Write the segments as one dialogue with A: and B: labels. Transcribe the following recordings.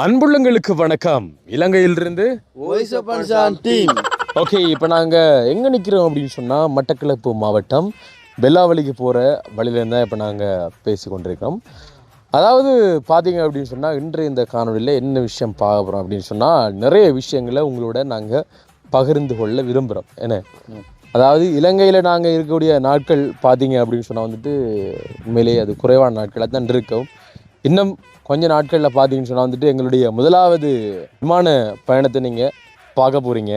A: அன்புள்ளங்களுக்கு வணக்கம். இலங்கையிலிருந்து ஓகே இப்போ நாங்கள் எங்கே நிற்கிறோம் அப்படின்னு சொன்னால் மட்டக்களப்பு மாவட்டம் வெள்ளாவளிக்கு போகிற வழியிலேருந்து தான் இப்போ நாங்கள் பேசி கொண்டிருக்கிறோம் அதாவது பார்த்தீங்க அப்படின்னு சொன்னால் இன்று இந்த காணொலியில் என்ன விஷயம் பார்க்க போகிறோம் அப்படின்னு சொன்னால் நிறைய விஷயங்களை உங்களோட நாங்கள் பகிர்ந்து கொள்ள விரும்புகிறோம் என்ன? அதாவது இலங்கையில் நாங்கள் இருக்கக்கூடிய நாட்கள் பார்த்தீங்க அப்படின்னு சொன்னால் வந்துட்டு உண்மையிலேயே அது குறைவான நாட்களாக தான் இருக்கும். இன்னும் கொஞ்ச நாட்களில் பார்த்தீங்கன்னு சொன்னால் வந்துட்டு எங்களுடைய முதலாவது விமான பயணத்தை நீங்கள் பார்க்க போகிறீங்க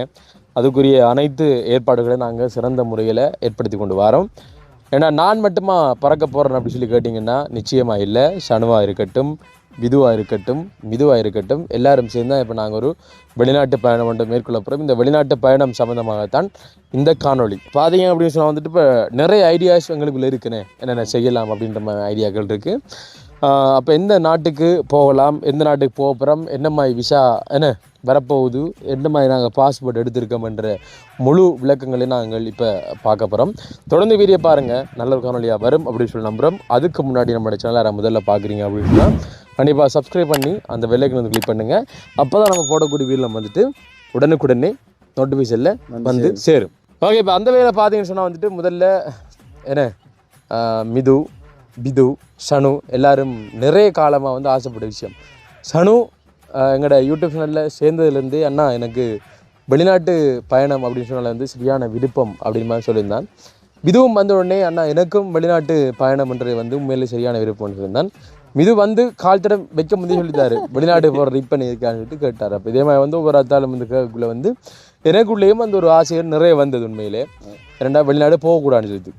A: அதுக்குரிய அனைத்து ஏற்பாடுகளை நாங்கள் சிறந்த முறையில் ஏற்படுத்தி கொண்டு வரோம். ஏன்னா நான் மட்டுமா பறக்க போகிறேன் அப்படின்னு சொல்லி கேட்டிங்கன்னா நிச்சயமாக இல்லை. சனுவாக இருக்கட்டும் விதுவாக இருக்கட்டும் மிதுவாக இருக்கட்டும் எல்லாரும் சேர்ந்து தான் இப்போ நாங்கள் ஒரு வெளிநாட்டு பயணம் ஒன்று மேற்கொள்ள போகிறோம் இந்த வெளிநாட்டு பயணம் சம்மந்தமாகத்தான் இந்த காணொளி. பார்த்தீங்க அப்படின்னு சொன்னால் வந்துட்டு இப்போ நிறைய ஐடியாஸ் எங்களுக்குள்ளே இருக்குண்ணே என்னென்ன செய்யலாம் அப்படின்ற மாதிரி ஐடியாக்கள் இருக்குது அப்போ எந்த நாட்டுக்கு போகலாம்? எந்த நாட்டுக்கு போக போகிறோம் என்ன மாதிரி விசா என்ன வரப்போகுது? என்ன மாதிரி நாங்கள் பாஸ்போர்ட் எடுத்திருக்கோம் என்ற முழு விளக்கங்களை நாங்கள் இப்போ பார்க்க போகிறோம் தொடர்ந்து வீடியோ பாருங்கள் நல்ல ஒரு காணொலியாக வரும் அப்படின்னு சொல்லி நம்புகிறோம் அதுக்கு முன்னாடி நம்மளோட சேனலை முதல்ல பார்க்குறீங்க அப்படின்னு கண்டிப்பாக சப்ஸ்கிரைப் பண்ணி அந்த வெள்ளைக்கு வந்து கிளிக் பண்ணுங்கள் அப்போ தான் நம்ம போடக்கூடிய வீடியோ வந்துட்டு உடனுக்குடனே நோட்டிஃபிகேஷனில் வந்து சேரும். ஓகே இப்போ அந்த வேலை பார்த்தீங்கன்னு சொன்னால் வந்துட்டு முதல்ல என்ன மிது பிது சனு எல்லாரும் நிறைய காலமாக வந்து ஆசைப்பட்ட விஷயம். சனு எங்களோட யூடியூப் சேனலில் சேர்ந்ததுலேருந்து அண்ணா எனக்கு வெளிநாட்டு பயணம் அப்படின்னு சொன்னால வந்து சரியான விருப்பம் அப்படின்னு மாதிரி சொல்லியிருந்தான். மிதுவும் வந்த உடனே அண்ணா எனக்கும் வெளிநாட்டு பயணம்ன்றது வந்து உண்மையிலே சரியான விருப்பம்னு சொல்லியிருந்தான் மிது வந்து கால் தடம் வைக்க முடியும் சொல்லிட்டாரு. வெளிநாட்டு போகிற ரிப்பன் இருக்கான்னு சொல்லிட்டு கேட்டார். அப்போ இதே மாதிரி வந்து ஒவ்வொரு அத்தாலும் வந்து கேட்குள்ளே வந்து எனக்குள்ளேயும் அந்த ஒரு ஆசைகள் நிறைய வந்தது உண்மையிலே. ரெண்டாவது வெளிநாடு போகக்கூடாதுன்னு சொல்லிட்டு.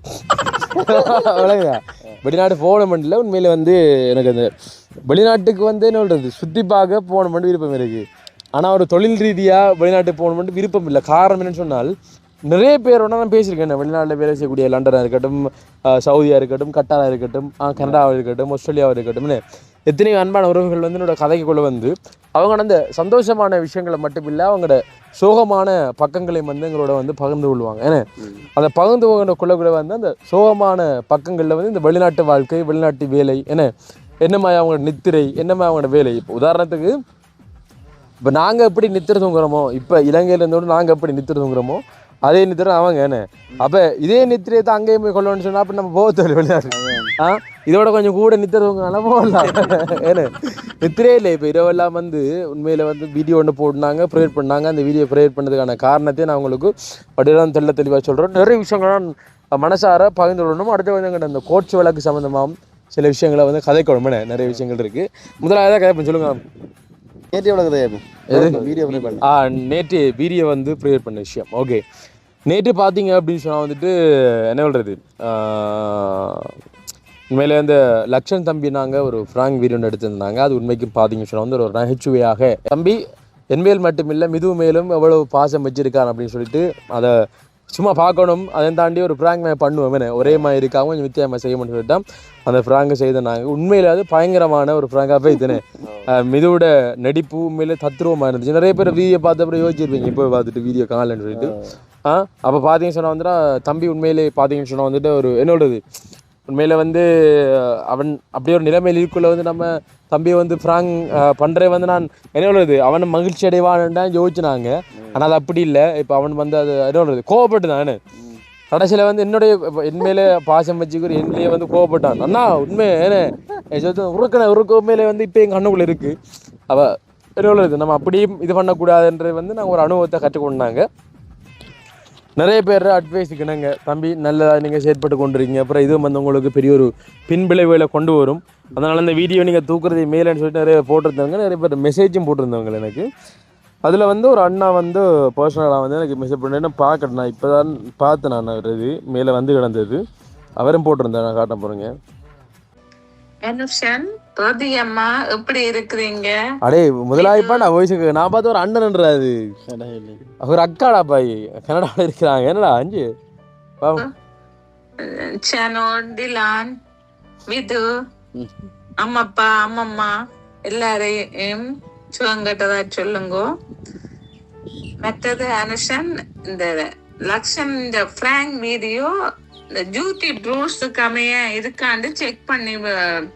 A: விளங்குதா வெளிநாடு போகணுமெண்டில் உண்மையில் வந்து எனக்கு அந்த வெளிநாட்டுக்கு வந்து என்ன சொல்கிறது சுற்றி பார்க்க போகணுமெண்டு விருப்பம் இருக்குது ஆனால் ஒரு தொழில் ரீதியாக வெளிநாட்டுக்கு போகணுமெண்டு விருப்பம் இல்லை. காரணம் என்னன்னு சொன்னால் நிறைய பேரோட நான் பேசியிருக்கேன். வெளிநாட்டில் வேலை செய்யக்கூடிய லண்டனாக இருக்கட்டும் சவுதியாக இருக்கட்டும் கட்டாராக இருக்கட்டும் கனடாவாக இருக்கட்டும் ஆஸ்திரேலியாவாக இருக்கட்டும்னு எத்தனையோ அன்பான உறவுகள் வந்து என்னோட கதைக்குள்ளே வந்து அவங்க அந்த சந்தோஷமான விஷயங்களை மட்டும் இல்லை அவங்களோட சோகமான பக்கங்களையும் வந்து எங்களோட வந்து பகிர்ந்து கொள்வாங்க. ஏன்னா அந்த பகிர்ந்து கொள்ளக்குள்ள வந்து அந்த சோகமான பக்கங்களில் வந்து இந்த வெளிநாட்டு வாழ்க்கை வெளிநாட்டு வேலை என்ன என்ன மாதிரி அவங்களோட நித்திரை என்ன மாதிரி அவங்களோட வேலை? இப்போ உதாரணத்துக்கு இப்போ நாங்கள் எப்படி நித்திர தூங்குறோமோ இப்போ இலங்கையில இருந்தோடு நாங்கள் எப்படி நித்திர தூங்குறோமோ அதே நித்திரம் அவங்க என்ன? அப்போ இதே நித்திரையை தான் அங்கேயும் போய் கொள்ளணும்னு சொன்னால் அப்போ நம்ம போகத்தோல் வெளிநாடு ஆ? இதோட கொஞ்சம் கூட நித்திர தூங்கினா போகலாம். ஏன்னு நித்திரே இல்லை. இப்போ இரவெல்லாம் வந்து உண்மையில் வந்து வீடியோ ஒன்று போட்டுனாங்க ப்ரேயர் பண்ணாங்க. அந்த வீடியோ ப்ரேயர் பண்ணதுக்கான காரணத்தை நான் உங்களுக்கு அப்படிதான் தெள்ள தெளிவாக சொல்கிறேன் நிறைய விஷயங்கள் நான் மனசார பகிர்ந்து கொள்ளணும். அடுத்த வந்து அந்த கோட்ஸ் வழக்கு சம்மந்தமாகவும் சில விஷயங்களை வந்து கதைக்கணும். நிறைய விஷயங்கள் இருக்குது முதலாவதாக கதை சொல்லுங்க.
B: நேற்று எவ்வளோ கதையா வீடியோ
A: ஆ நேற்று வீடியோ வந்து ப்ரேயர் பண்ண விஷயம். ஓகே. நேற்று பார்த்தீங்க அப்படின்னு சொன்னால் வந்துட்டு என்ன சொல்கிறது உண்மையிலே அந்த லக்ஷன் தம்பி நாங்கள் ஒரு ஃப்ராங்க் வீடியோ எடுத்திருந்தாங்க. அது உண்மைக்கு பார்த்தீங்கன்னு சொன்னால் வந்து ஒரு நகைச்சுவையாக. தம்பி என்மேல் மட்டுமில்லை மிதுவு மேலும் எவ்வளோ பாசம் வச்சிருக்கான் அப்படின்னு சொல்லிட்டு அதை சும்மா பார்க்கணும். அதை தாண்டி ஒரு ஃப்ராங்க் நான் பண்ணுவேன் என்ன? ஒரே மாதிரி இருக்காம கொஞ்சம் வித்தியாசமாக செய்யணும்னு சொல்லிட்டான். அந்த ஃப்ராங்கை செய்த நாங்கள் உண்மையில் அது பயங்கரமான ஒரு ஃப்ராங்காகவே இதுனே மிதுவோட நடிப்பு உண்மையிலே தத்ரூபமாக இருந்துச்சு. நிறைய பேர் வீடியோ பார்த்த அப்புறம் யோசிச்சிருப்பீங்க இப்போ பார்த்துட்டு வீடியோ காணலன்னு சொல்லிட்டு. ஆ? அப்போ பார்த்தீங்கன்னு சொன்னால் வந்துட்டு தம்பி உண்மையிலே பார்த்தீங்கன்னு சொன்னால் வந்துட்டு ஒரு என்னோடது? உண்மையில் வந்து அவன் அப்படியே ஒரு நிலைமையில் இருக்குள்ளே வந்து நம்ம தம்பியை வந்து ஃப்ராங் பண்ணுறே வந்து நான் என்ன சொல்கிறது அவன் மகிழ்ச்சி அடைவான்னு யோசிச்சுனாங்க ஆனால் அது அப்படி இல்லை. இப்போ அவன் வந்து அது என்ன சொல்கிறது கோவப்பட்டு தானே கடைசியில் வந்து என்னுடைய என்மையிலே பாசம் வச்சுக்கிற என்னையே வந்து கோவப்பட்டான். அண்ணா உண்மை ஏன்னு உருக்கண உருக்க உண்மையிலே வந்து இப்போ எங்கள் கண்ணுக்குள்ளே இருக்குது அவள் என்ன சொல்கிறது நம்ம அப்படியும் இது பண்ணக்கூடாதுன்றது வந்து நாங்கள் ஒரு அனுபவத்தை கற்றுக்கொண்டாங்க. நிறைய பேர் அட்வைஸ் கிணங்க தம்பி நல்லதாக நீங்கள் செயற்பட்டு கொண்டிருக்கீங்க. அப்புறம் இதுவும் வந்து உங்களுக்கு பெரிய ஒரு பின்விளைவுகளை கொண்டு வரும். அதனால் இந்த வீடியோ நீங்கள் தூக்குறது மேலேன்னு சொல்லிட்டு நிறைய போட்டிருந்தாங்க நிறைய பேர் மெசேஜும் போட்டிருந்தவங்க எனக்கு. அதில் வந்து ஒரு அண்ணா வந்து பர்சனலாக வந்து எனக்கு மெசேஜ் பண்ணேன் பார்க்கணும் நான் இப்போ தான் பார்த்தேன் நான் இது மேலே வந்து கிடந்தது. அவரும் போட்டிருந்தேன் நான் காட்ட போகிறேங்க அடே முதலாளிப்பா நான் வயசுக்கு நான் பார்த்து ஒரு அண்ணன்ன்றாது அவர் அக்காடா பாய். கனடாவில் இருக்கிறாங்க. என்னடா அஞ்சு?
C: டிலான் விது அம்மப்பா அம்மம்மா எல்லாரையும் சுவங்கட்டதா சொல்லுங்க. மற்றது அனுஷன் இந்த லக்ஷன் இந்த ஃப்ராங்க் வீடியோ இந்த யூடியூப் ரூல்ஸுக்கு அமைய இருக்காண்டு செக் பண்ணி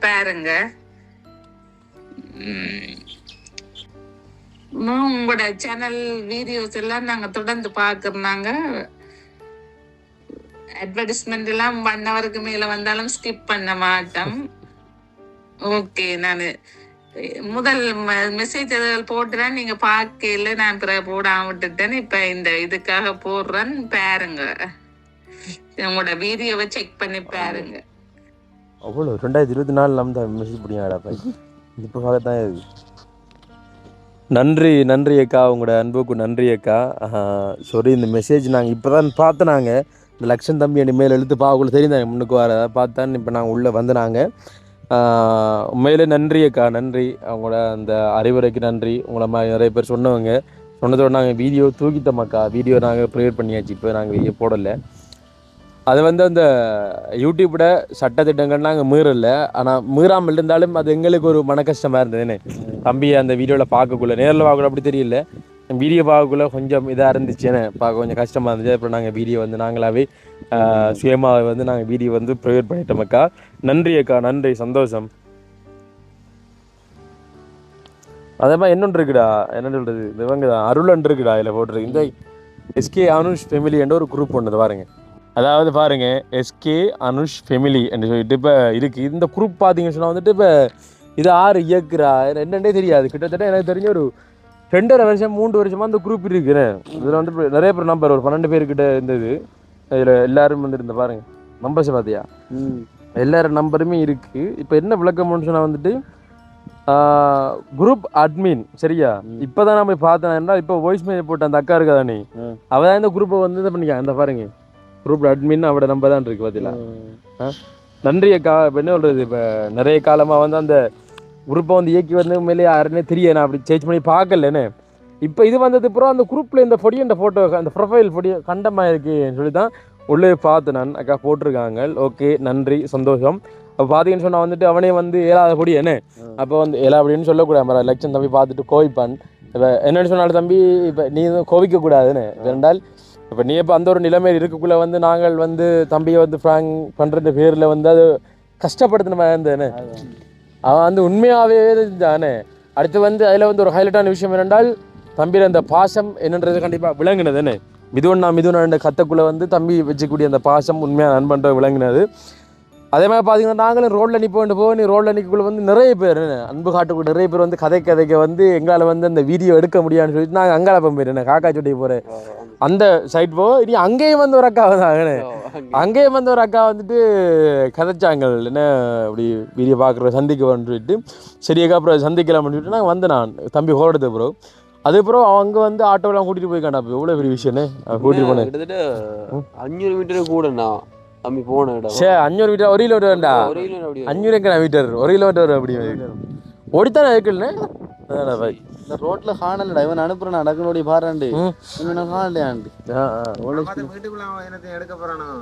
C: பாருங்க. உங்களோட சேனல் வீடியோஸ் எல்லாம் நாங்க தொடர்ந்து பாக்குறாங்க அட்வர்டைஸ்மெண்ட் எல்லாம் ஒன் ஹவருக்கு மேல வந்தாலும் ஸ்கிப் பண்ண மாட்டோம். ஓகே நான் முதல் மெசேஜ் போட்டுறேன். நீங்க பார்க்கல நான் போடாம விட்டுட்டேன். இப்ப இந்த இதுக்காக போடுறேன். பாருங்க. உங்களோட வீடியோவை செக் பண்ணி பாருங்க.
A: அவ்வளோ ரெண்டாயிரத்தி இருபத்தி நாலு நம்ம தான் மெசேஜ் பிடிங்காடா பை இப்போ பார்க்கத்தான் இது? நன்றி நன்றி அக்கா உங்களோட அன்புக்கு நன்றி அக்கா. சாரி இந்த மெசேஜ் நாங்கள் இப்போ தான் பார்த்து நாங்கள் இந்த லக்ஷன் தம்பி என் மேல் எழுத்து பார்க்கக்குள்ள தெரிந்தாங்க முன்னுக்கு வர பார்த்தான் இப்போ நாங்கள் உள்ளே வந்து நாங்கள் உண்மையிலே நன்றி அக்கா நன்றி. அவங்களோட அந்த அறிவுரைக்கு நன்றி. உங்களை மாதிரி நிறைய பேர் சொன்னவங்க. சொன்னதோட நாங்கள் வீடியோ தூக்கிட்டோமாக்கா வீடியோ நாங்கள் ப்ரேயர் பண்ணியாச்சு. இப்போ நாங்கள் வீடியோ போடலை. அது வந்து அந்த யூடியூப்போட சட்டத்திட்டங்கள் நாங்கள் மீறல. ஆனால் மீறாமல் இருந்தாலும் அது எங்களுக்கு ஒரு மன கஷ்டமாக இருந்ததுன்னு. தம்பி அந்த வீடியோவில் பார்க்கக்குள்ள நேரில் பார்க்கக்குள்ள அப்படி தெரியல. வீடியோ பார்க்கக்குள்ள கொஞ்சம் இதாக இருந்துச்சுன்னு பார்க்க கொஞ்சம் கஷ்டமாக இருந்துச்சு. அப்புறம் நாங்கள் வீடியோ வந்து நாங்களாகவே சுயமாக வந்து நாங்கள் வீடியோ வந்து ப்ரொவைட் பண்ணிட்டோம் அக்கா. நன்றி அக்கா நன்றி சந்தோஷம். அதே மாதிரி என்னொன்று இருக்குடா என்ன சொல்கிறது இவங்க தான் அருளன் இருக்குடா இதில் போட்டிருக்கு. இந்த எஸ்கே அனுஷ் ஃபெமிலி என்ற ஒரு குரூப் ஒன்று பாருங்கள் அதாவது பாருங்க எஸ்கே அனுஷ் ஃபெமிலி என்று சொல்லிட்டு இப்போ இருக்குது இந்த குரூப் பார்த்தீங்கன்னு சொன்னால் வந்துட்டு இப்போ இது ஆறு இயக்குறா? என்னன்னே தெரியாது. கிட்டத்தட்ட எனக்கு தெரிஞ்ச ஒரு ரெண்டரை வருஷம் மூன்று வருஷமாக அந்த குரூப் இருக்குறேன் இதில் வந்து நிறைய பேர் நம்பர் ஒரு பன்னெண்டு பேர்கிட்ட இருந்தது. இதில் எல்லாரும் வந்து இருந்த பாருங்க நம்பர்ஸ் பார்த்தியா எல்லாரும் நம்பருமே இருக்குது இப்போ என்ன விளக்கம்னு சொன்னால் வந்துட்டு குரூப் அட்மின் சரியா? இப்போதான் நம்ம பார்த்தேன் இப்போ வாய்ஸ் மெயில் போட்ட அந்த அக்கா இருக்கா நீ?
B: ம்.
A: அவ தான் இந்த குரூப்பை வந்து இது பண்ணிக்க அந்த பாருங்க. குரூப் அட்மின் அவட நம்பர் தான் இருக்கு பார்த்தீங்களா நன்றி அக்கா. இப்போ என்ன சொல்றது? இப்போ நிறைய காலமாக வந்து அந்த குரூப்பை வந்து இயக்கி வந்து உண்மையிலே யாருன்னே தெரிய நான் அப்படி சேஞ்ச் பண்ணி பார்க்கலன்னு இப்போ இது வந்தது அப்புறம் அந்த குரூப்பில் இந்த பொடி இந்த ஃபோட்டோ அந்த ப்ரொஃபைல் பொடி கண்டமாக இருக்குன்னு சொல்லி தான் உள்ளே பார்த்து நான் அக்கா போட்டிருக்காங்க. ஓகே நன்றி சந்தோஷம். அப்போ பார்த்தீங்கன்னு சொன்னால் வந்துட்டு அவனே வந்து ஏழாத பொடி என்ன? அப்போ வந்து ஏழா அப்படின்னு சொல்லக்கூடாது. மர லட்சம் தம்பி பார்த்துட்டு கோவிப்பான். இப்போ என்னன்னு சொன்னாலும் தம்பி இப்போ நீ கோவிக்க கூடாதுன்னு ரெண்டால் இப்போ நீ இப்போ அந்த ஒரு நிலைமையில் இருக்கக்குள்ளே வந்து நாங்கள் வந்து தம்பியை வந்து ஃப்ராங்க் பண்ணுற பேரில் வந்து அது கஷ்டப்படுத்தின மாதிரி அவன் வந்து உண்மையாகவே இருந்தானே. அடுத்து வந்து அதில் வந்து ஒரு ஹைலைட்டான விஷயம் என்னென்றால் தம்பியில் அந்த பாசம் என்னன்றது கண்டிப்பாக விளங்குனதுன்னு. மிதுவண்ணா மிதுவண்ணா கத்தக்குள்ளே வந்து தம்பி வச்சுக்கூடிய அந்த பாசம் உண்மையாக நண்பன்ற விளங்கினது. அதே மாதிரி பார்த்தீங்கன்னா நாங்களும் ரோட்டில் நிற்போண்டு போய் நீ ரோட்டில் நிற்கக்குள்ள வந்து நிறைய பேர் என்ன, அன்பு காட்டுக்குள்ள நிறைய பேர் வந்து கதை கதைக்க வந்து எங்களால் வந்து அந்த வீடியோ எடுக்க முடியாதுன்னு சொல்லிட்டு நாங்கள் அங்கால போயிருந்தேன் காக்கா சுட்டி போகிறேன் அந்த சைட் போ இனி அங்கேயும் வந்து ஒரு அக்கா வந்தாங்கண்ணே அங்கேயும் வந்து ஒரு அக்கா வந்துட்டு கதைச்சாங்க என்ன அப்படி வீடியோ பார்க்குற சந்திக்க சொல்லிட்டு. சரி அக்கா அப்புறம் சந்திக்கலாம்னு சொல்லிட்டு நாங்கள் வந்து நான். தம்பி ஹோடுது ப்ரோ அதுக்கப்புறம் அவங்க வந்து ஆட்டோலாம் கூட்டிகிட்டு போய்க்காண்டா அப்போ எவ்வளோ பெரிய விஷயம்னு? கூட்டிகிட்டு போனேன்.
B: கிட்டத்தட்ட அஞ்சூறு மீட்டர் கூடண்ணா. தம்பி போன இடம்
A: சே அஞ்சூறு மீட்டர் ஒரு கிலோமீட்டர் வேண்டா
B: ஒரு கிலோ அப்படி
A: அஞ்சூறு எங்கே மீட்டர் ஒரு கிலோமீட்டர் அப்படி. ஓடித்தானே இருக்குல்ல அதான் பாய்
B: இந்த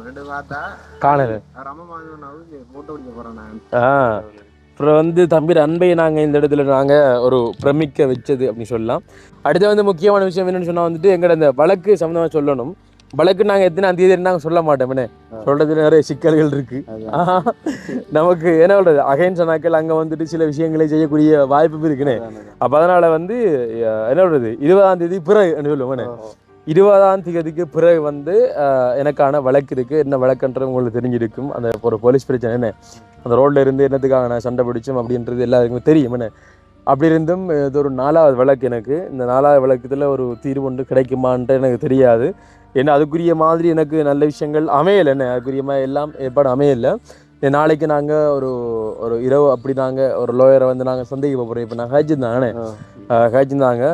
D: ரெண்டு பார்த்தா?
A: காணல.
D: ரம வாங்கணும் போட்டோ போறானா?
A: ஆ. அப்புறம் வந்து தம்பி அன்பை நாங்கள் இந்த இடத்துல நாங்கள் ஒரு பிரமிக்க வச்சது அப்படின்னு சொல்லலாம். அடுத்து வந்து முக்கியமான விஷயம் என்னன்னு சொன்னால் வந்துட்டு எங்களோட இந்த வழக்கு சம்மந்தமாக சொல்லணும். வழக்கு நாங்கள் எத்தனை தேதி நாங்கள் சொல்ல மாட்டோம். என்ன? சொல்கிறதுல நிறைய சிக்கல்கள் இருக்கு. நமக்கு என்ன சொல்றது? அகைன் சொன்னாக்கள் அங்கே வந்துட்டு சில விஷயங்களை செய்யக்கூடிய வாய்ப்பு இருக்குன்னு அப்போ அதனால் வந்து என்ன சொல்றது? இருபதாம் தேதி பிறகு சொல்லுவேன் இருபதாம் தேதிக்கு பிறகு வந்து எனக்கான வழக்கு இருக்குது என்ன வழக்குன்றது உங்களுக்கு தெரிஞ்சிருக்கும். அந்த ஒரு போலீஸ் பிரச்சனை என்ன? அந்த ரோட்ல இருந்து என்னத்துக்காக நான் சண்டை பிடிச்சோம் அப்படின்றது எல்லாருக்குமே தெரியும் என்ன? அப்படி இருந்தும் இது ஒரு நாலாவது வழக்கு எனக்கு. இந்த நாலாவது வழக்கத்தில் ஒரு தீர்வு ஒன்று கிடைக்குமான்ட்டு எனக்கு தெரியாது. ஏன்னா அதுக்குரிய மாதிரி எனக்கு நல்ல விஷயங்கள் அமையலை. என்ன அதுக்குரிய மாதிரி எல்லாம் ஏற்பாடு அமையலை. நாளைக்கு நாங்கள் ஒரு ஒரு இரவு அப்படி நாங்கள் ஒரு லோயரை வந்து நாங்கள் சந்திக்க போகிறோம் இப்போ நான் காய்ச்சிருந்தாங்கண்ணே காய்ச்சிருந்தாங்க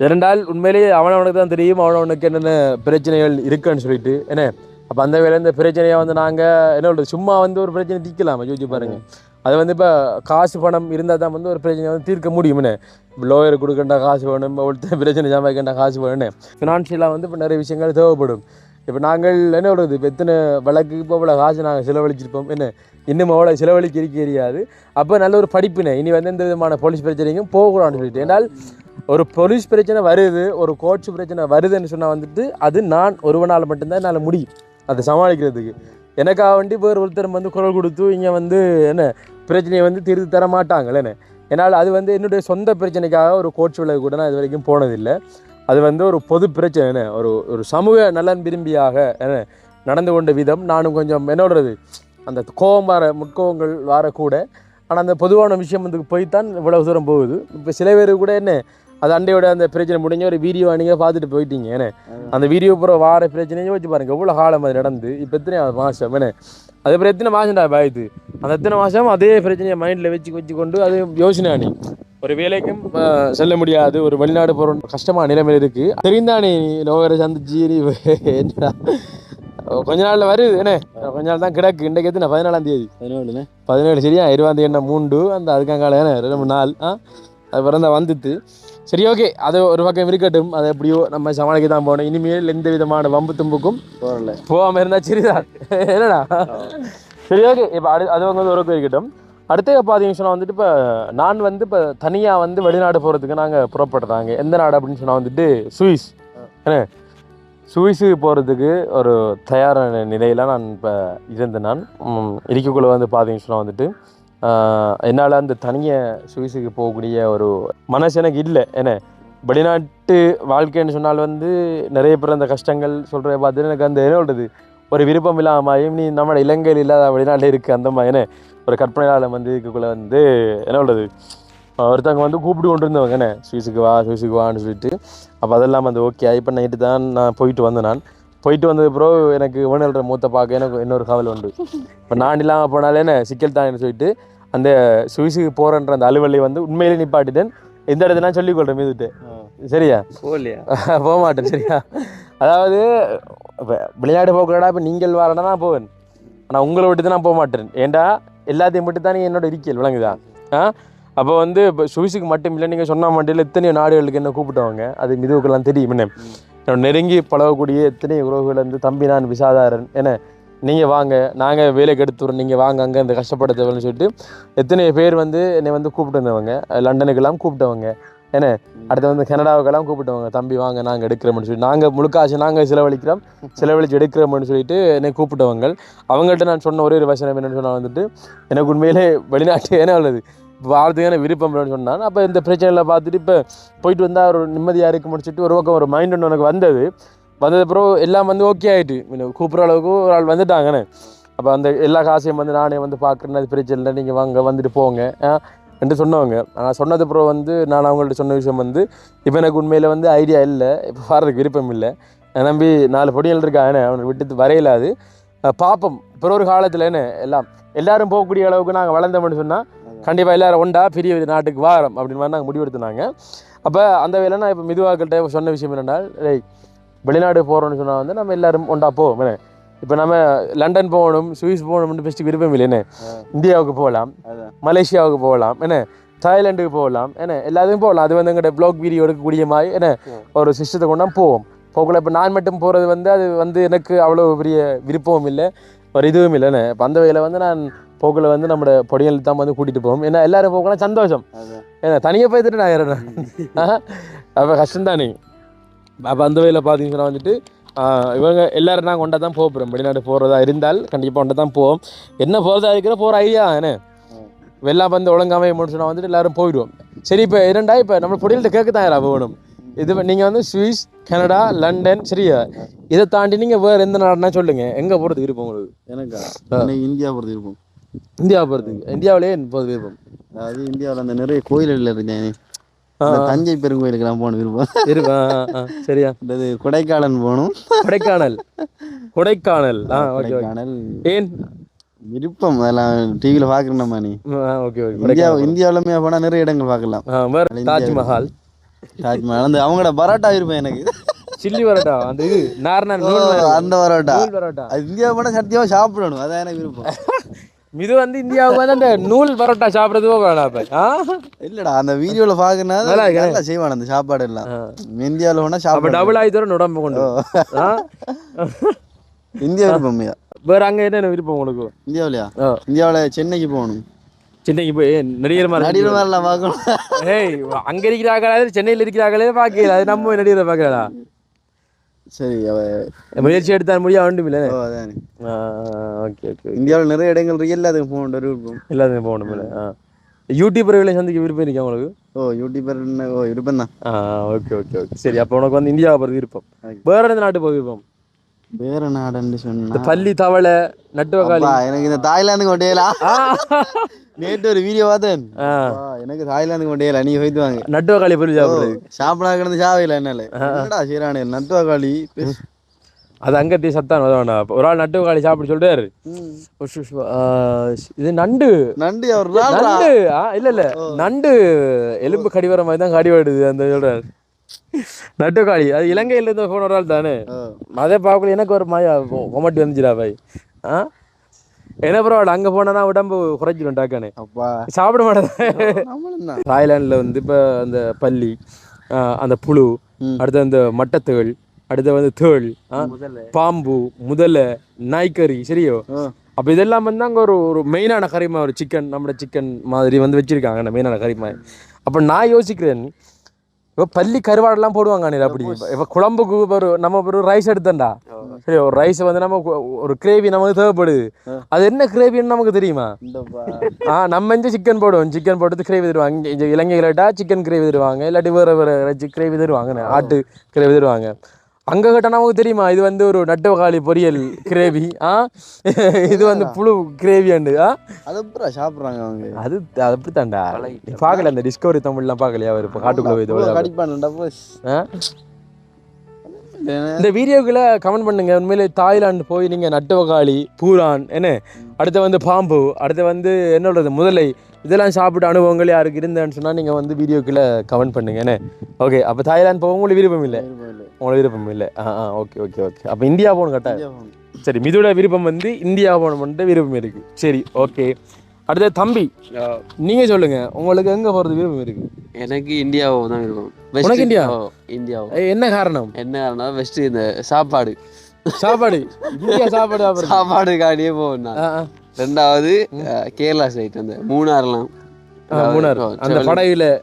A: இரண்டால் உண்மையிலேயே அவனவனுக்கு தான் தெரியும் அவனவனுக்கு என்னென்ன பிரச்சனைகள் இருக்குன்னு சொல்லிட்டு. என்ன அப்போ அந்த வேலை இந்த பிரச்சனையை வந்து நாங்கள் என்ன சொல்றது சும்மா வந்து ஒரு பிரச்சனை தீர்க்கலாம் யோசிச்சு பாருங்க. அது வந்து இப்போ காசு பணம் இருந்தால் தான் வந்து ஒரு பிரச்சனையை வந்து தீர்க்க முடியும்னு. லோயர் கொடுக்கண்டா காசு வேணும் ஒருத்தர் பிரச்சனை சமாளிக்கண்டா காசு வேணும்னு. ஃபினான்ஷியலாக வந்து இப்போ நிறைய விஷயங்கள் தேவைப்படும். இப்போ நாங்கள் என்ன சொல்றது? இப்போ எத்தனை வழக்குக்கு இப்போ இவ்வளோ காசு நாங்கள் செலவழிச்சிருப்போம் என்ன? இன்னும் அவ்வளோ செலவழிக்க இருக்க தெரியாது. அப்போ நல்ல ஒரு படிப்புனே இனி வந்து எந்த விதமான போலீஸ் பிரச்சனைக்கும் போகக்கூடாதுன்னு சொல்லிட்டு. ஏன்னால் ஒரு போலீஸ் பிரச்சனை வருது ஒரு கோட்ஸ் பிரச்சனை வருதுன்னு சொன்னால் வந்துட்டு அது நான் ஒருவனால் மட்டும்தான் என்னால் முடியும். அதை சமாளிக்கிறதுக்கு. எனக்காக வண்டி வேறு ஒருத்தர் வந்து குரல் கொடுத்து இங்கே வந்து என்ன பிரச்சனையை வந்து திருத்தி தர மாட்டாங்களே என்னால் அது வந்து என்னுடைய சொந்த பிரச்சனைக்காக ஒரு கோட்ஸ் விலகு கூட நான் இது வரைக்கும் போனதில்லை. அது வந்து ஒரு பொது பிரச்சனை என்ன ஒரு ஒரு சமூக நலன் விரும்பியாக என்ன நடந்து கொண்ட விதம். நானும் கொஞ்சம் என்னோடது அந்த கோபம் வர முட்கோபங்கள் வரக்கூட. ஆனால் அந்த பொதுவான விஷயம் வந்து போய்த்தான் இவ்வளவு தூரம் போகுது. இப்போ சில பேர் கூட என்ன அது அண்டையோட அந்த பிரச்சனை முடிஞ்ச ஒரு வீடியோ நீங்கள் பார்த்துட்டு போயிட்டீங்க. என்ன? அந்த வீடியோ பூரா வார பிரச்சனையும் வச்சு பாருங்க. எவ்வளோ காலம் அது நடந்து? இப்போ எத்தனை மாதம் அது அப்புறம் எத்தனை மாதம்டா பாயுது? அந்த எத்தனை மாதம் அதே பிரச்சனையை மைண்டில் வச்சு வச்சு கொண்டு அது யோசனை அணி. ஒரு வேலைக்கும் செல்ல முடியாது. ஒரு வெளிநாடு போகிற கஷ்டமான நிலைமையில் இருக்குது தெரிந்தானே நீ நோகரை சந்திச்சு நீ கொஞ்ச நாளில் வருது. என்ன? கொஞ்ச நாள் தான் கிடக்கு. இன்றைக்கு எத்தனை? பதினாலாம் தேதி.
B: பதினேழுண்ணே
A: பதினேழு. சரியா? இருபதாம் தேதி என்ன? மூண்டு அந்த அதுக்காக ரெண்டு மூணு நாள் ஆ? அது பிறந்த வந்துட்டு. சரி ஓகே அது ஒரு பக்கம் இருக்கட்டும். அது எப்படியோ நம்ம சமாளிக்க தான் போகணும். இனிமேல் எந்த விதமான வம்பு தும்புக்கும்
B: போகல.
A: போகாமல் இருந்தால் சரிதான் என்னடா? சரி ஓகே இப்போ அடு அது வந்து ஒரு இருக்கட்டும். அடுத்து பார்த்தீங்கன்னு சொன்னால் வந்துட்டு இப்போ நான் வந்து இப்போ தனியாக வந்து வெளிநாடு போகிறதுக்கு நாங்கள் புறப்படுறாங்க. எந்த நாடு அப்படின்னு சொன்னால் வந்துட்டு சுவிஸ். என்ன? சுவிஸுக்கு போகிறதுக்கு ஒரு தயாரான நிலையில் நான் இப்போ இருந்தேன் நான். இருக்கக்குள்ள வந்து பார்த்தீங்கன்னு சொன்னால் வந்துட்டு என்னால் அந்த தனிய சுவிஸுக்கு போகக்கூடிய ஒரு மனசு எனக்கு இல்லை. என்ன வெளிநாட்டு வாழ்க்கைன்னு சொன்னால் வந்து நிறைய பேர் அந்த கஷ்டங்கள் சொல்கிற பார்த்து எனக்கு அந்த என்ன சொல்கிறது ஒரு விருப்பம் இல்லாமல் நீ நம்ம இலங்கையில் இல்லாத வெளிநாட்டில் இருக்குது அந்த மாதிரி என்ன ஒரு கற்பனையாளம் வந்து இதுக்குள்ளே வந்து என்ன சொல்கிறது ஒருத்தவங்க வந்து கூப்பிட்டு கொண்டு இருந்தவங்க என்ன சுவிஸுக்கு வா சுவிஸுக்கு வான்னு சொல்லிட்டு. அப்போ அதெல்லாம் வந்து ஓகே இப்போ நைட்டு தான் நான் போயிட்டு வந்தேன் நான். போயிட்டு வந்தது ப்ரோ எனக்கு வேணுன்ற மூத்த பார்க்க எனக்கு இன்னொரு கவலை உண்டு. இப்போ நான் இல்லாமல் போனாலே என்ன சிக்கல் தான் சொல்லிட்டு அந்த சுவிஸுக்கு போகிறன்ற அந்த அலுவலை வந்து உண்மையிலே நிப்பாட்டிட்டேன். எந்த இடத்துல நான் சொல்லிக்கொள்கிறேன் மீதுட்டு சரியா?
B: போகலையா?
A: போக மாட்டேன் சரியா? அதாவது இப்போ விளையாட்டு போக்குறடா இப்போ நீங்கள் வரனா நான் போவேன். ஆனால் உங்களை விட்டு தான் நான் போக மாட்டேன் ஏன்டா எல்லாத்தையும் விட்டு தான் என்னோட இருக்கீல் விளங்குதா? ஆ? அப்போ வந்து இப்போ சுவிஸுக்கு மட்டும் இல்லை நீங்கள் சொன்ன மாட்டில் எத்தனையோ நாடுகளுக்கு என்ன கூப்பிட்டவங்க அது மிதுவுக்கெல்லாம் தெரியும் என்ன? நெருங்கி பழகக்கூடிய எத்தனை உறவுகள் வந்து தம்பி நான் விசாதாரன். என்ன நீங்கள் வாங்க. நாங்கள் வேலைக்கு எடுத்துறோம் நீங்கள் வாங்க. அங்கே இந்த கஷ்டப்பட சொல்லிட்டு எத்தனை பேர் வந்து என்னை வந்து கூப்பிட்டு வந்தவங்க. லண்டனுக்கெல்லாம் கூப்பிட்டவங்க. என்ன அடுத்து வந்து கனடாவுக்கெல்லாம் கூப்பிட்டவங்க. தம்பி வாங்க. நாங்கள் எடுக்கிறோம்னு சொல்லி நாங்கள் முழுக்காசு நாங்கள் செலவழிக்கிறோம். செலவழிச்சு எடுக்கிறோம்னு சொல்லிட்டு என்னை கூப்பிட்டவங்க. அவங்கள்ட்ட நான் சொன்ன ஒரே ஒரு வசனம் என்னென்னு சொன்னால் வந்துட்டு எனக்கு உண்மையிலே வெளிநாட்டு என்ன உள்ளது? வாழ்றதுக்கான விருப்பம் இல்லைன்னு சொன்னான். அப்போ இந்த பிரச்சனைகளை பார்த்துட்டு இப்போ போயிட்டு வந்தால் ஒரு நிம்மதியாக இருக்க முடிச்சுட்டு ஒரு பக்கம் ஒரு மைண்ட் ஒன்று எனக்கு வந்தது. வந்தது அப்புறம் எல்லாம் வந்து ஓகே ஆகிட்டு கூப்பிட்ற அளவுக்கு ஒரு ஆள் வந்துட்டாங்கண்ணே அப்போ அந்த எல்லா காசையும் வந்து நானே வந்து பார்க்குறேன். அது பிரச்சனை இல்லை. நீங்கள் வாங்க வந்துட்டு போங்க. என்று சொன்னவங்க. ஆனால் சொன்னது அப்புறம் வந்து நான் அவங்கள்ட்ட சொன்ன விஷயம் வந்து இப்போ எனக்கு உண்மையில் வந்து ஐடியா இல்லை. இப்போ வர்றதுக்கு விருப்பம் இல்லை. நம்பி நாலு பொடிகள் இருக்காங்க அவனை விட்டு வரையிலாது அஹ் பார்ப்போம் பிற ஒரு காலத்தில் என்ன? எல்லாம் எல்லாரும் போகக்கூடிய அளவுக்கு நாங்கள் வளர்ந்தோம்னு சொன்னால் கண்டிப்பாக எல்லாரும் ஒண்டா பெரிய நாட்டுக்கு வாரம் அப்படின்னு மாதிரி நாங்கள் முடிவெடுத்துனாங்க அப்போ அந்த வேலை நான் இப்போ மிதுவாக்கள்கிட்ட சொன்ன விஷயம் என்னென்னா டேய் வெளிநாடு போகிறோம்னு சொன்னால் வந்து நம்ம எல்லாரும் ஒண்டா போவோம். என்ன? இப்போ நம்ம லண்டன் போகணும் சுவிஸ் போகணும்னு ஃபஸ்ட்டு விருப்பம் இல்லை என்ன? இந்தியாவுக்கு போகலாம். மலேசியாவுக்கு போகலாம் என்ன? தாய்லாண்டுக்கு போகலாம் என்ன? எல்லாத்துக்கும் போகலாம். அது வந்து எங்கள்கிட்ட ப்ளாக் வீடியோ எடுக்கக்கூடிய மாதிரி என்ன? ஒரு சிஸ்டத்தை கொண்டா போவோம். போகல இப்போ நான் மட்டும் போகிறது வந்து அது வந்து எனக்கு அவ்வளோ பெரிய விருப்பமும் இல்லை ஒரு இதுவும் இல்லைன்னு இப்போ அந்த வகையில் வந்து நான் போக்கில் வந்து நம்மளோட பொடிகள் தான் வந்து கூட்டிகிட்டு போவோம். ஏன்னா எல்லாரும் போகலாம் சந்தோஷம். ஏன்னா தனியாக போய்த்துட்டு நான் ஏறேன். அப்போ கஷ்டம் தானே அப்போ அந்த வகையில் பார்த்தீங்கன்னா வந்துட்டு இவங்க எல்லாரும் நாங்கள் ஒன்றா தான் போகிறோம் வெளிநாடு போகிறதா இருந்தால் கண்டிப்பாக ஒன்றா தான் போவோம். என்ன போகிறதா இருக்கிற போகிற ஐடியா என்ன? வெள்ளம் வந்து ஒழுங்காமல் முடிச்சுனா வந்துட்டு எல்லாரும் போயிடுவோம். சரி இப்போ இரண்டா இப்போ நம்ம பொடிகள்கிட்ட கேட்க தான் வேணும் இது நீங்கள் வந்து சுவிஸ் கனடா லண்டன் சரியா. இதை தாண்டி நீங்கள் வேறு எந்த நாடுனா சொல்லுங்கள் எங்கே போகிறது விருப்பம் உங்களுக்கு?
E: எனக்கா? இந்தியா பொறுத்து இருக்கும்
A: இந்தியா போகிறதுக்கு இந்தியாவிலே போகிறது விருப்பம்.
E: அதாவது இந்தியாவில் அந்த நிறைய கோயில்கள் இருக்கேன். தஞ்சை பெருங்கோயிலுக்கு நான் போகணும் விருப்பம்.
A: இருப்பா சரியா?
E: இந்த கொடைக்கானல் போகணும்.
A: கொடைக்கானல். கொடைக்கானல். ஆ ஓகே ஓகே.
E: கொடைக்கானல்.
A: ஏன்?
E: விருப்பம். அதெல்லாம் டிவியில் பார்க்குறேன் நீ.
A: Okay okay.
E: இந்தியா இந்தியாவிலுமே போனால் நிறைய இடங்கள் பார்க்கலாம்.
A: வேறு தாஜ்மஹால்.
E: தாஜ்மஹால். அந்த அவங்களோட பரோட்டா விருப்பம் எனக்கு.
A: சில்லி பரோட்டா. அந்த இது நார்னா
E: அந்த பரோட்டா.
A: பரோட்டா.
E: அது இந்தியா போனால் சத்தியமாக சாப்பிடணும். அதான் எனக்கு விருப்பம்.
A: இது வந்து இந்தியாவுக்கு வந்து அந்த நூல் பரோட்டா சாப்பிட்றதுக்கோ ஆ?
E: இல்லடா அந்த வீடியோவில் பார்க்கறனா
A: நல்லா
E: செய்வான் அந்த சாப்பாடு எல்லாம் இந்தியாவில்
A: அப்போ
E: சாப்பிட
A: டபுள் ஆகி தரும் உடம்பு கொண்டு
E: இந்தியா விருப்பம்
A: வேற அங்கே என்னென்ன விருப்பம் உங்களுக்கு?
E: இந்தியாவிலையா. இந்தியாவில் சென்னைக்கு போகணும்.
A: சென்னைக்கு போய் நடிகர் மாதிரி
E: நடிகர் மாதிரிலாம் பார்க்கணும்.
A: ஏய் அங்க இருக்கிறாங்களே சென்னையில் இருக்கிறாங்களே பார்க்கல. அது நம்ம நடிகரை பார்க்கலடா
E: சரி
A: முயற்சி எடுத்தால் முடியாது ஒன்றும் இல்லை
E: ஓ அதானே.
A: ஓகே ஓகே
E: இந்தியாவில் நிறைய இடங்கள் எல்லாத்துக்கும் போகணும் விருப்பம்
A: எல்லாத்துக்கும் போகணும் இல்லை ஆ. யூடியூபர்களை சந்திக்க விருப்பம் இருக்கா உங்களுக்கு?
E: ஓ யூடியூபர் ஓ இருப்பேன் தான்.
A: ஆ ஓகே ஓகே ஓகே. சரி அப்போ உனக்கு வந்து இந்தியாவை போகிறது விருப்பம். வேற எந்த நாட்டு போக விருப்பம்?
E: வேற நாடுன்னு சொன்னா
A: பள்ளி தவளை நட்டுவக்காளி
E: எனக்கு இந்த தாய்லாந்துக்கு
A: ஆ.
E: நேற்று ஒரு வீடியோ பார்த்தேன்.
A: ஆ.
E: அப்பா, எனக்கு தாய்லாந்துக்கு கொண்டேலா நீ போயிட்டு வாங்க.
A: நட்டுவக்காளி பொருள் சாப்பிடுறது.
E: சாப்பிடா கிடந்து சாவையில் என்னால. என்னடா சீரானே நத்துவாக்காளி
A: அது அங்கத்தையும் சத்தான் வதவனா ஒரு ஆள் நட்டுவக்காளி சாப்பிட்டு சொல்றாரு இது நண்டு.
E: நண்டு அவர்
A: நண்டு இல்ல இல்ல. நண்டு எலும்பு கடிவர மாதிரி தான் கடிவாடுது அந்த சொல்றாரு. நட்டுக்காளி அது இலங்கையில இருந்து போன ஒரு ஆள் தானே அதே பார்க்கல எனக்கு ஒரு மாயா கொமட்டி வந்துச்சுடா பாய். ஆ? என்ன பரவாயில்ல அங்கே போனா உடம்பு குறைச்சிடும் டாக்கானே
E: அப்பா.
A: சாப்பிட மாட்டேன். தாய்லாண்டில் வந்து இப்போ அந்த ஆ, அந்த புழு. அடுத்து அந்த மட்டத்தேள் அடுத்து வந்து தேள் பாம்பு முதலை நாய்க்கறி சரியோ. அப்போ இதெல்லாம் வந்து அங்கே ஒரு ஒரு மெயினான கறிமா ஒரு சிக்கன் நம்ம சிக்கன் மாதிரி வந்து வச்சிருக்காங்க அந்த மெயினான கறிமா அப்போ நான் யோசிக்கிறேன் இப்போ பள்ளி கருவாடெல்லாம் போடுவாங்க அண்ணே அப்படி இப்போ குழம்புக்கு ஒரு நம்ம ஒரு ரைஸ் எடுத்தோம்டா சரி ஒரு ரைஸ் வந்து நம்ம ஒரு கிரேவி நமக்கு தேவைப்படுது அது என்ன கிரேவின்னு நமக்கு தெரியுமா ஆ நம்ம இங்கே சிக்கன் போடுவோம் சிக்கன் போட்டு கிரேவி தருவாங்க இலங்கையிலட்டா சிக்கன் கிரேவி தருவாங்க இல்லாட்டி வேறு வேறு கிரேவி தருவாங்க ஆட்டு கிரேவி தருவாங்க அங்கே கேட்டால் தெரியுமா? இது வந்து ஒரு நட்டுவக்காளி பொரியல் கிரேவி ஆ? இது வந்து புழு கிரேவியாண்டு ஆ?
E: அது அப்புறம் சாப்பிட்றாங்க அவங்க?
A: அது அது அப்படித்தான்டா. நீ பார்க்கல அந்த டிஸ்கவரி தமிழ்லாம் பார்க்கலையா? அவர் இப்போ காட்டுக்குள்ள? இந்த வீடியோக்குள்ள கமெண்ட் பண்ணுங்க. உண்மையிலே தாய்லாந்து போய் நீங்க நட்டுவக்காளி பூரான் என்ன? அடுத்து வந்து பாம்பு அடுத்து வந்து என்ன சொல்றது முதலை இதெல்லாம் சாப்பிட்ட அனுபவங்கள் யாருக்கு இருந்தேன்னு சொன்னா நீங்க வந்து வீடியோக்குள்ள கமெண்ட் பண்ணுங்க என்ன? ஓகே அப்போ தாய்லாந்து போக உங்களுக்கு விருப்பம் இல்லை? உங்களுக்கு விருப்பம் இல்லை. ஆ ஆ ஓகே ஓகே ஓகே அப்போ இந்தியா போகணும் கரெக்டாக சரி மிதுட விருப்பம் வந்து இந்தியா போகணும்ன்ட்டு விருப்பம் இருக்கு. சரி ஓகே அடுத்து தம்பி நீங்க சொல்லுங்க உங்களுக்கு எங்க போறது விருப்பம் இருக்கு?
B: எனக்கு இந்தியாவை தான் இருக்கும் Best-
A: உனக்கு இந்தியா?
B: ஓ, இந்தியாவோ
A: ஏய், என்ன காரணம்?
B: என்ன காரணம் பெஸ்ட் இந்த சாப்பாடு.
A: சாப்பாடு. இந்தியா சாப்பாடு சாப்பிடுறது.
B: சாப்பாடுக்காண்டியே போவேன். ரெண்டாவது கேரளா சைட் அந்த மூணாறுலாம். ஓ,
A: அந்த படகுல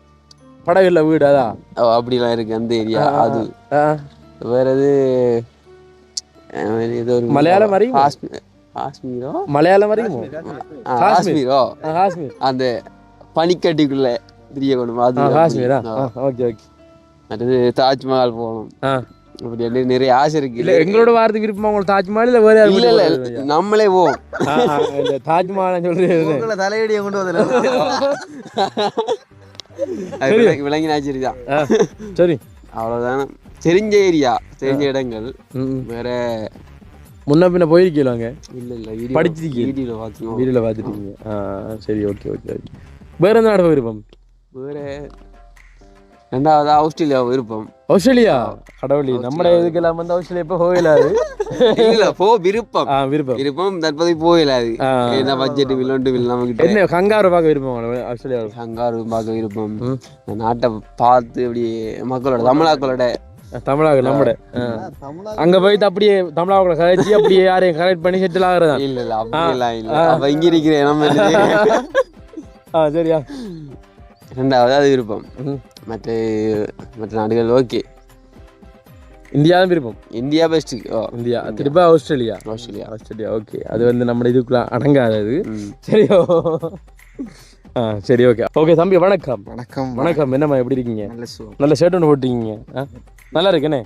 A: படகுல வீடு அதா?
B: ஓ, அப்படிலாம் இருக்கு அந்த ஏரியா அது. வேற எது? இது ஒரு
A: மலையாளம் அறியுமா?
B: காஷ்மீர்?
A: மலையாளம் காஷ்மீர்.
B: காஷ்மீரோ. அந்த பனிக்கட்டிக்குள்ள தெரிய கொண்டு அது
A: காஷ்மீரா. Okay okay.
B: அடுத்தது தாஜ்மஹால் போகணும்.
A: ஆ.
B: அப்படி நிறைய ஆசை இருக்கு.
A: இல்ல எங்களோட வாரத்துக்கு விருப்பமா உங்களுக்கு தாஜ்மஹால் இல்ல வேற
B: இல்ல இல்ல? நம்மளே போவோம்.
A: ஆ, இல்ல தாஜ்மஹால் சொல்றது
E: உங்களை தலையடியை கொண்டு வந்து
B: விளங்கினாச்சு
A: ஆ, சரி.
B: அவ்வளவுதான்? தெரிஞ்ச ஏரியா தெரிஞ்ச இடங்கள். வேற
A: முன்ன பின்ன போயிருக்கீங்க
B: இல்ல இல்ல வீடியோ
A: படிச்சிருக்கீங்க?
B: வீடியோல பாத்துக்கோ
A: வீடியோல பார்த்துட்டீங்க. ஆ சரி ஓகே ஓகே ஓகே. வேற எந்த நாடு விருப்பம்
B: வேற ரெண்டாவது ஆஸ்திரேலியா விருப்பம்.
A: ஆஸ்திரேலியா? கடவுளி நம்ம இதுக்கெல்லாம் வந்து ஆஸ்திரேலியா இப்போ போகலாது
B: இல்ல போ விருப்பம்.
A: ஆ விருப்பம்.
B: விருப்பம் தற்போதைக்கு போயிடாது
A: ஆ.
B: என்ன பட்ஜெட் வில்லோண்டு வில் நமக்கு
A: என்ன கங்காரு பார்க்க விருப்பம் ஆஸ்திரேலியா
B: சங்காரு பார்க்க விருப்பம். நாட்டை பார்த்து அப்படி மக்களோட தமிழாக்களோட.
A: தமிழாக நம்மட அங்க போயிட்டு அப்படியே தமிழாவுல கதைச்சி அப்படியே யாரையும் கரெக்ட் பண்ணி செட்டில் ஆகுறதா?
B: இல்ல இல்ல இல்ல. அப்ப இங்க இருக்கிற நம்ம என்ன?
A: ஆ சரியா.
B: ரெண்டாவது அது விருப்பம். மற்ற மற்ற நாடுகள் ஓகே.
A: இந்தியா தான் விருப்பம்?
B: இந்தியா பெஸ்ட் ஓ.
A: இந்தியா. திரும்ப ஆஸ்திரேலியா?
B: ஆஸ்திரேலியா.
A: Australia okay. அது வந்து நம்ம இதுக்குள்ள அடங்காதது. சரியோ ஆ சரி ஓகே. ஓகே தம்பி வணக்கம்.
E: வணக்கம்.
A: வணக்கம். என்னம்மா எப்படி இருக்கீங்க?
E: நல்ல சு
A: நல்ல ஷர்ட் ஒன்று போட்டிருக்கீங்க. நல்லா இருக்குண்ணே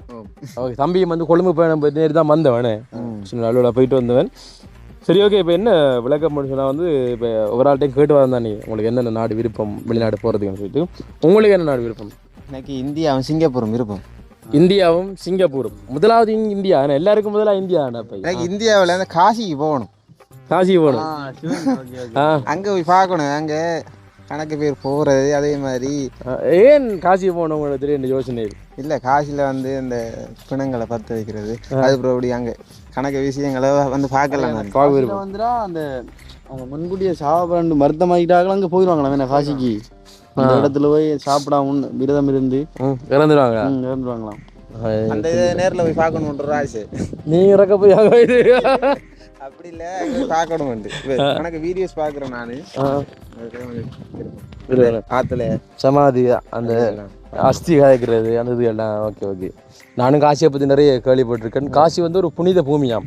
A: ஓகே தம்பியும் வந்து கொழும்பு பயணம் போயிட்டு நேரு தான் வந்தவனே சின்ன அலுவலா போயிட்டு வந்தவன். சரி ஓகே இப்போ என்ன விளக்கம் சொன்னால் வந்து இப்போ ஒரு ஆள்கிட்டையும் கேட்டு வந்தான் நீ. உங்களுக்கு என்னென்ன நாடு விருப்பம் வெளிநாடு போகிறதுக்குன்னு சொல்லிட்டு. உங்களுக்கு என்ன நாடு விருப்பம்?
E: எனக்கு இந்தியாவும் சிங்கப்பூரும் விருப்பம்.
A: இந்தியாவும் சிங்கப்பூரும். முதலாவது இந்தியா. எல்லாருக்கும் முதலாக இந்தியா
D: எனக்கு இந்தியாவில் இருந்து காசிக்கு போகணும்.
A: காசி போகணும்.
D: அங்கே போய் பார்க்கணும். அங்கே கணக்கு பேர் போகிறது அதே மாதிரி.
A: ஏன் காசி போகணும் உங்களுக்கு தெரியும் யோசனை.
D: இல்லை காசியில் வந்து இந்த பிணங்களை பற்ற வைக்கிறது. அதுக்கப்புறம் அப்படி அங்கே கணக்கு விஷயங்களை வந்து பார்க்கலாம்
E: வந்துடா அந்த அவங்க முன்கூட்டியே சாப்பிட மருத்துவமாக்கிட்டாங்களா அங்கே போயிடுவாங்களா வேணா காசிக்கு. அந்த இடத்துல போய் சாப்பிடாம விரதம் இருந்து.
A: இறந்துடுவாங்க
E: ம், இறந்துருவாங்களாம்.
D: அந்த இதை நேரில் போய் பார்க்கணுன்ற ஆசை.
A: நீ இறக்க போய்
D: அப்படி இல்லை பார்க்கணும் கணக்கு வீடியோஸ் பார்க்குறேன் நான். ஆத்துல
A: சமாதி அந்த அஸ்தி காய்க்கிறது அந்த இது எல்லாம். Okay okay. நானும் காசியை பற்றி நிறைய கேள்விப்பட்டிருக்கேன். காசி வந்து ஒரு புனித பூமியாம்.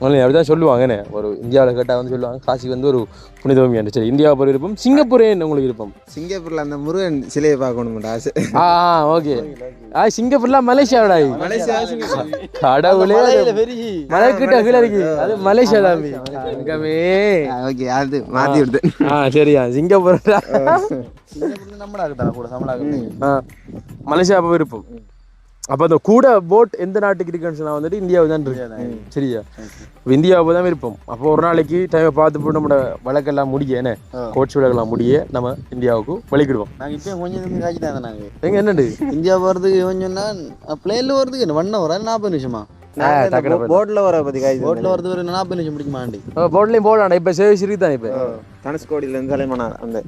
A: அப்படிதான் சொல்லுவாங்க என்ன? ஒரு இந்தியாவில் கேட்டால் வந்து சொல்லுவாங்க காசி வந்து ஒரு புனித பூமி சரி இந்தியாவை பொறுத்த விருப்பம் சிங்கப்பூரே என்ன உங்களுக்கு விருப்பம்?
D: சிங்கப்பூர்ல அந்த முருகன் சிலையை பார்க்கணும் ஆசை
A: ஆ ஓகே. ஆ சிங்கப்பூர்லாம் மலேசியாவிடா
D: மலேசியா
A: கடவுளே மலை கிட்ட கீழே இருக்கு. அது மலேசியா தான். எங்கமே
D: ஓகே அது மாத்தி விடுது
A: ஆ சரியா. சிங்கப்பூர் மலேசியா அப்போ விருப்பம் அப்போ அந்த கூட போட் எந்த நாட்டுக்கு இருக்குன்னு சொன்னா வந்துட்டு இந்தியாவு தான் இருக்கு. சரியா? இப்போ இந்தியாவுக்கு தான் விருப்பம். அப்போ ஒரு நாளைக்கு டைமை பார்த்து நம்மளோட வழக்கெல்லாம் முடிய என்ன? கோட்ஸ் வழக்கெல்லாம் முடிய நம்ம இந்தியாவுக்கு வலிக்கிடுவோம்
E: நாங்க இப்பயும் கொஞ்சம் காய்ச்சி தான் நாங்க.
A: எங்க என்னண்டு
E: இந்தியா போறதுக்கு கொஞ்சம்னா பிளேன்ல போறதுக்கு என்ன? ஒன் ஹவர் நாற்பது நிமிஷமா?
D: போட்ல வர பத்தி
E: போட்ல வரது ஒரு நாற்பது நிமிஷம் பிடிக்குமாண்டி
A: போட்லையும் போடலாம். இப்போ சர்வீஸ் இருக்கு தான் இப்போ?
D: தனுஷ்கோடியில இருந்து தலைமன்னார் அந்த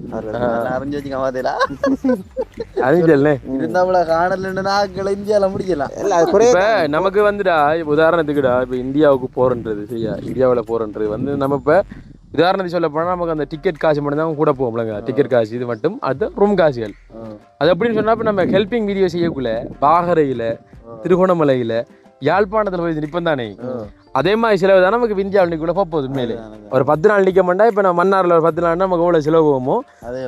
E: அறிஞ்சு வச்சுக்க வாதையில
A: அறிஞ்சல்னே
E: இருந்தாப்புல காணல் நாட்களை இந்தியால முடிக்கலாம்.
D: இல்ல
A: நமக்கு வந்துடா இப்போ உதாரணத்துக்குடா இப்போ இந்தியாவுக்கு போறன்றது சரியா? இந்தியாவில் போறன்றது வந்து நம்ம இப்போ உதாரணத்துக்கு சொல்ல போனால் நமக்கு அந்த டிக்கெட் காசு மட்டும் தான் கூட போகும்லங்க. டிக்கெட் காசு இது மட்டும் அது ரூம் காசுகள் அது. எப்படின்னு சொன்னா இப்போ நம்ம ஹெல்பிங் வீடியோ செய்யக்குள்ள பாகரையில் திருகோணமலையில் யாழ்ப்பாணத்தில் போய் நிற்பம் தானே அதே மாதிரி செலவு தான் நமக்கு இந்தியாவில் நிற்கல போகுது உண்மையிலே ஒரு பத்து நாள் நிற்க மாட்டா இப்போ நான் மன்னாரில் ஒரு பத்து நாள் நமக்கு எவ்வளோ செலவு போகுமோ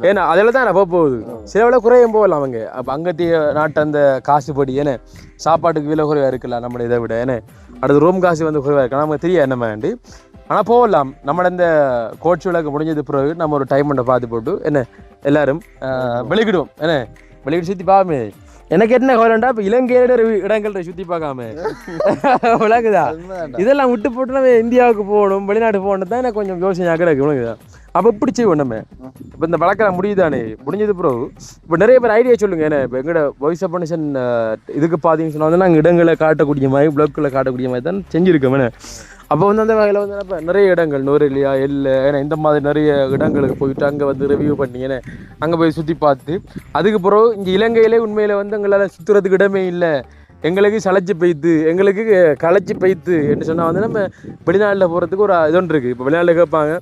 A: ஏன்னா அதில் தான் நான் போக போகுது செலவில் குறையும் போகலாம் அவங்க அப்போ அங்கத்திய நாட்டு அந்த காசுபடி ஏன்னா சாப்பாட்டுக்கு விலை குறைவாக இருக்குல்ல நம்ம இதை விட ஏன்னா அடுத்து ரூம் காசு வந்து குறைவாக இருக்கு? நமக்கு தெரியாது என்ன வேண்டி ஆனால் போகலாம். நம்மளோட இந்த கோட்ஸ் விளக்கு முடிஞ்சது பிறகு நம்ம ஒரு டைம் ஒன்றை பார்த்து போட்டு என்ன? எல்லாரும் வெளிக்கிடுவோம் என்ன வெளிக்கிட்டு சுற்றி பார்ப்போமே எனக்கு என்ன கவலைண்டா? இப்போ இலங்கையோட இடங்கள்ல சுற்றி பார்க்காம. விளக்குதா இதெல்லாம் விட்டு போட்டு நம்ம இந்தியாவுக்கு போகணும் வெளிநாட்டு போகணும் தான் எனக்கு கொஞ்சம் யோசனையாக கிடக்கு விளக்குதா அப்போ இப்படி செய்வோம் நம்ம? இப்போ இந்த வழக்கெல்லாம் முடியுதானே? முடிஞ்சது பிறகு இப்போ நிறைய பேர் ஐடியா சொல்லுங்க. ஏன்னா இப்போ எங்களோட வாய்ஸ் ஆஃப் இதுக்கு பார்த்தீங்கன்னு சொன்னால் வந்து நாங்கள் இடங்களை காட்டக்கூடிய மாதிரி பிளாக்குள்ள காட்டக்கூடிய மாதிரி தான் செஞ்சுருக்கோம் என்ன? அப்போ வந்து அந்த வகையில் வந்து இப்போ நிறைய இடங்கள் நுரைலியா இல்லை ஏன்னா இந்த மாதிரி நிறைய இடங்களுக்கு போயிட்டு அங்கே வந்து ரிவ்யூ பண்ணீங்கன்னு அங்கே போய் சுற்றி பார்த்து அதுக்கு பிறகு இங்கே இலங்கையிலே உண்மையில் வந்து எங்களால் சுற்றுறதுக்கு இடமே இல்லை. எங்களுக்கு சளைச்சி பெய்த்து எங்களுக்கு களைச்சி பெய்த்து என்று சொன்னால் வந்து நம்ம வெளிநாட்டில் போகிறதுக்கு ஒரு இது ஒன்று இருக்குது இப்போ வெளிநாட்டில் கேட்பாங்க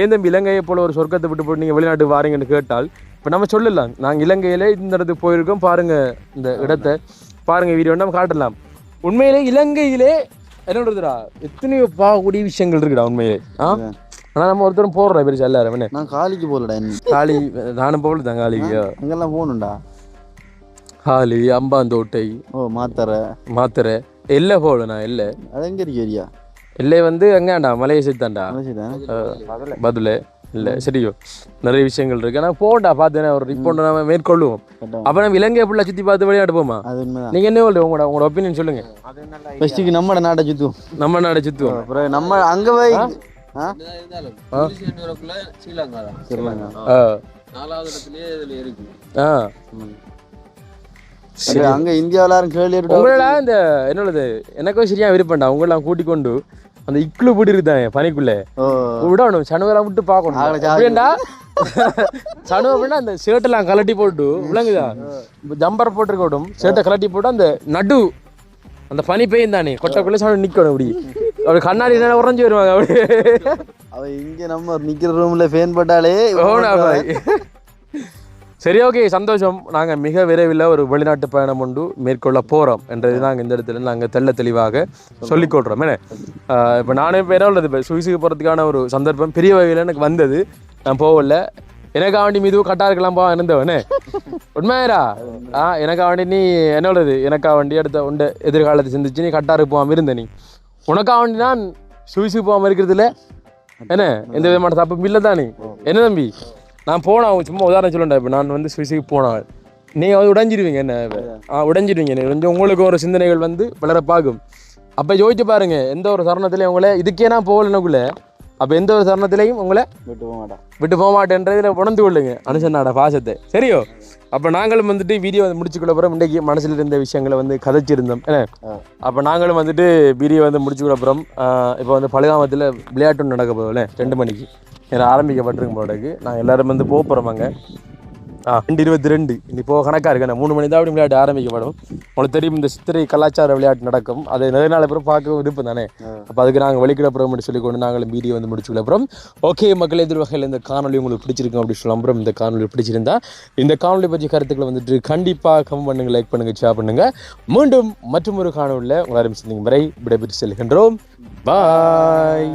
A: ஏன் தம்பி இலங்கையை போல ஒரு சொர்க்கத்தை விட்டு போட்டு நீங்கள் வெளிநாட்டுக்கு வாரீங்கன்னு கேட்டால்? இப்போ நம்ம சொல்லலாம். நாங்கள் இலங்கையிலே இந்த இடத்துக்கு போயிருக்கோம் பாருங்கள் இந்த இடத்தை பாருங்கள் வீடியோ நம்ம காட்டலாம். உண்மையிலே இலங்கையிலே என்ன சொல்றதுடா எத்தனையோ பார்க்கக்கூடிய விஷயங்கள் இருக்குடா உண்மையிலே. ஆ? ஆனால் நம்ம ஒருத்தரும் போடுறோம் பெருசா எல்லாரும் என்ன?
E: நான் காலிக்கு போகலடா.
A: காளி நானும் போகல தான் காளிக்கு
E: அங்கெல்லாம் போகணும்டா.
A: காளி அம்பாந்தோட்டை
E: ஓ மாத்தரை.
A: மாத்திரை. எல்லை போகல நான் எல்லை.
E: அது எங்க இருக்கு ஏரியா
A: எல்லை வந்து எங்கேண்டா மலையை சேர்த்தாண்டா? பதில் இல்லை சரியோ. நிறைய விஷயங்கள் இருக்கு. ஆனால் போண்டா பார்த்தேன் ஒரு ரிப்போர்ட் நம்ம மேற்கொள்ளுவோம் அப்போ நம்ம இலங்கை ஃபுல்லாக சுற்றி பார்த்து விளையாட்டு போமா நீங்கள் என்ன சொல்றீங்க? உங்களோட உங்களோட ஒப்பீனியன் சொல்லுங்க.
E: ஃபர்ஸ்ட்டுக்கு நம்ம நாட்டை சுத்துவோம்.
A: நம்ம நாடு சுற்றுவோம்
E: அப்புறம் நம்ம அங்க போய் அங்க இந்தியாவில
A: இந்த என்னது எனக்கும் சரியா விருப்பம்டா. உங்களெல்லாம் கூட்டிக் கொண்டு அந்த இக்லு பிடி இருக்குதானே பனிக்குள்ளே விடணும் சனுவெல்லாம் விட்டு பார்க்கணும்.
E: ஜாதி.
A: அப்படியேண்டா? சனு அப்படின்னா அந்த ஷர்ட்டெல்லாம் கலட்டி போட்டு விளங்குதா? ஜம்பர் போட்டுருக்கட்டும் ஷர்ட்டை கலட்டி போட்டு அந்த நடு அந்த பனி பெய்யும் தானே? கொட்டக்குள்ளே சனு நிற்கணும் அப்படி. அப்படி கண்ணாடி என்ன உறைஞ்சி வருவாங்க அப்படி.
E: அவ இங்க நம்ம நிக்கிற ரூம்ல ஃபேன் போட்டாலே.
A: சரி ஓகே சந்தோஷம். நாங்கள் மிக விரைவில் ஒரு வெளிநாட்டு பயணம் ஒன்று மேற்கொள்ள போகிறோம் என்றது நாங்கள் இந்த இடத்துல நாங்கள் தெள்ள தெளிவாக சொல்லிக்கொள்கிறோம் என்ன? இப்போ நானே என்ன உள்ளது. இப்போ சுவிஸுக்கு போகிறதுக்கான ஒரு சந்தர்ப்பம் பெரிய வகையில் எனக்கு வந்தது. நான் போகல. எனக்கா வேண்டி மீது கட்டா இருக்கலாம் போ இருந்தவனே உண்மையாரா? ஆ எனக்கா வேண்டி நீ என்ன உள்ளது? எனக்கா வேண்டி அடுத்த உண்டு எதிர்காலத்தை சிந்திச்சு நீ கட்டாருக்கு போகாமல் இருந்த நீ. உனக்கா வேண்டி நான் சுவிஸுக்கு போகாமல் இருக்கிறதுல என்ன? எந்த விதமான தப்பும் இல்லை தானே. என்ன தம்பி? நான் போனேன் சும்மா உதாரணம் சொல்லண்டா இப்போ நான் வந்து சுவிஸுக்கு போனேன் நீங்கள் வந்து உடைஞ்சிருவீங்க என்ன ஆ. உடைஞ்சிருவீங்க கொஞ்சம் உங்களுக்கு ஒரு சிந்தனைகள் வந்து வளர பார்க்கும் அப்போ யோசிச்சு பாருங்க எந்த ஒரு தருணத்திலையும் உங்களை இதுக்கே நான் போகலனுக்குள்ள அப்போ எந்த ஒரு தருணத்திலையும் உங்களை
E: விட்டு போக மாட்டான்.
A: விட்டு போக மாட்டேன்றதில் உணர்ந்து கொள்ளுங்க அனுசனாட பாசத்தை. சரியோ? அப்போ நாங்களும் வந்துட்டு வீடியோ வந்து முடிச்சுக்கொள்ள அப்புறம் இன்றைக்கி மனசில் இருந்த விஷயங்களை வந்து கதைச்சிருந்தோம் அப்போ நாங்களும் வந்துட்டு வீடியோ வந்து முடிச்சுக்கொள்ள இப்போ வந்து பழுகாமத்தில் விளையாட்டு நடக்க போகல ரெண்டு மணிக்கு. ஏன்னா ஆரம்பிக்கப்பட்டிருக்கும் போலக்கு நாங்கள் எல்லாரும் வந்து போக போகிறோம் அங்கே. ஆ ரெண்டு இருபத்தி ரெண்டு. இனி போக கணக்காக இருக்கு. மூணு மணி தான் அப்படி விளையாட்டு ஆரம்பிக்கப்படும். உங்களுக்கு தெரியும் இந்த சித்திரை கலாச்சார விளையாட்டு நடக்கும். அது நிறைய நாள் அப்புறம் பார்க்க விருப்பம் தானே? அப்போ அதுக்கு நாங்கள் வெளிக்கிடப்புறம் சொல்லி கொண்டு நாங்கள் மீடியை வந்து முடிச்சு அப்புறம் ஓகே மக்கள் எதிர் வகையில் இந்த காணொலி உங்களுக்கு பிடிச்சிருக்கும் அப்படின்னு சொல்லலாம் அப்புறம் இந்த காணொலி பிடிச்சிருந்தா இந்த காணொலி பற்றி கருத்துக்களை வந்துட்டு கண்டிப்பாக கமெண்ட் பண்ணுங்க லைக் பண்ணுங்க ஷேர் பண்ணுங்க. மீண்டும் மற்றும் ஒரு காணொலியில் உங்களை ஆரம்பிச்சிருந்தீங்க வரை விடைபெற்று செல்கின்றோம். பாய்